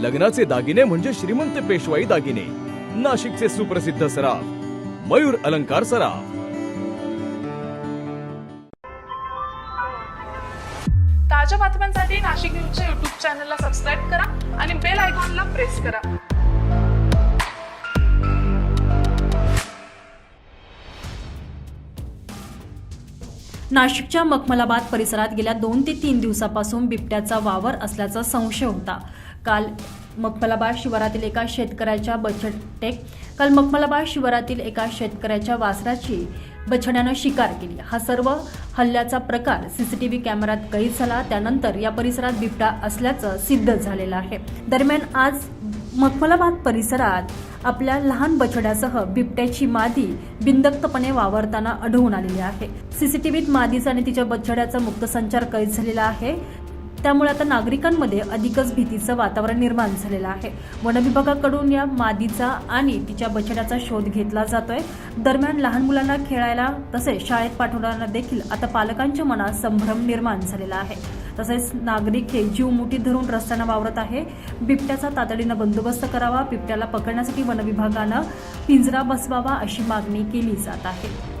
लग्नाचे दागिने म्हणजे श्रीमंत पेशवाई दागिने. नाशिकचे सुप्रसिद्ध सराफ मयूर अलंकार सराफ. ताज्या बातम्यांसाठी नाशिक न्यूजच्या युट्यूब चॅनलला सबस्क्राईब करा आणि बेल आयकॉनला प्रेस करा. नाशिकच्या मखमलाबाद परिसरात गेल्या दोन ते तीन दिवसापासून बिबट्याचा वावर असल्याचा संशय होता. काल मखमलाबाद शिवारातील एका शेतकऱ्याच्या बछटेक काल मखमलाबाद शिवारातील एका शेतकऱ्याच्या वासराची बछड्यानं शिकार केली. हा सर्व हल्ल्याचा प्रकार सीसीटीव्ही कॅमेऱ्यात कैद झाला. त्यानंतर या परिसरात बिबटा असल्याचं सिद्ध झालेलं आहे. दरम्यान आज मखमलाबाद परिसरात आपल्या लहान बछड्यासह बिबट्याची मादी बिंदक्तपणे वावरताना आढळून आलेली आहे. सीसीटीव्हीत मादीचा आणि तिच्या बछड्याचा मुक्त संचार कैद झालेला आहे. त्यामुळे आता नागरिकांमध्ये अधिकच भीतीचं वातावरण निर्माण झालेलं आहे. वनविभागाकडून या मादीचा आणि तिच्या बछड्याचा शोध घेतला जातोय. दरम्यान लहान मुलांना खेळायला तसेच शाळेत पाठवणाऱ्यांना देखील आता पालकांच्या मनात संभ्रम निर्माण झालेला आहे. तसेच नागरिक हे जीव मुठी धरून रस्त्यानं वावरत आहे. बिबट्याचा तातडीनं बंदोबस्त करावा बिबट्याला पकडण्यासाठी वनविभागानं पिंजरा बसवावा अशी मागणी केली जात आहे.